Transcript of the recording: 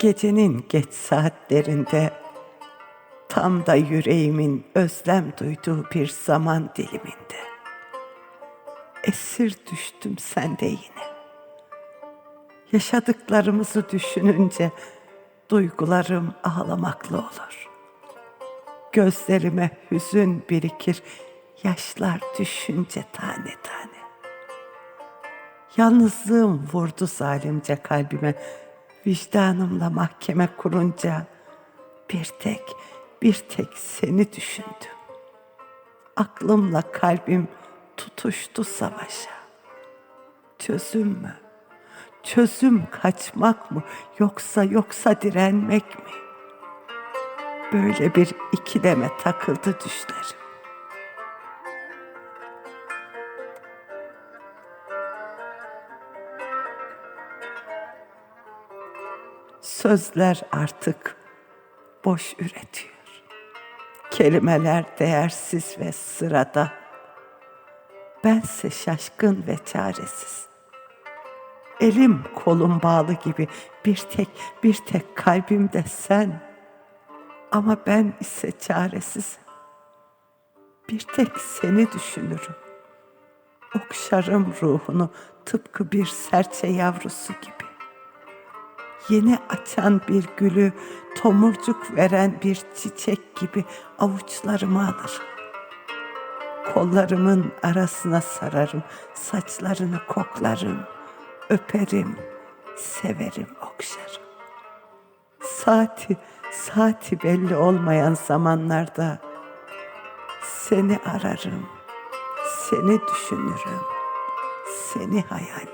Gecenin geç saatlerinde tam da yüreğimin özlem duyduğu bir zaman diliminde esir düştüm sende yine. Yaşadıklarımızı düşününce duygularım ağlamaklı olur. Gözlerime hüzün birikir, yaşlar düşünce tane tane. Yalnızlığım vurdu zalimce kalbime. Vicdanımla mahkeme kurunca bir tek, bir tek seni düşündüm. Aklımla kalbim tutuştu savaşa. Çözüm mü? Çözüm kaçmak mı yoksa yoksa direnmek mi? Böyle bir ikileme takıldı düşlerim. Sözler artık boş üretiyor. Kelimeler değersiz ve sırada. Bense şaşkın ve çaresiz. Elim kolum bağlı gibi bir tek bir tek kalbimde sen. Ama ben ise çaresizim. Bir tek seni düşünürüm. Okşarım ruhunu tıpkı bir serçe yavrusu gibi yeni açan bir gülü, tomurcuk veren bir çiçek gibi avuçlarıma alır. Kollarımın arasına sararım, saçlarını koklarım, öperim, severim, okşarım. Saati, saati belli olmayan zamanlarda seni ararım, seni düşünürüm, seni hayallerim.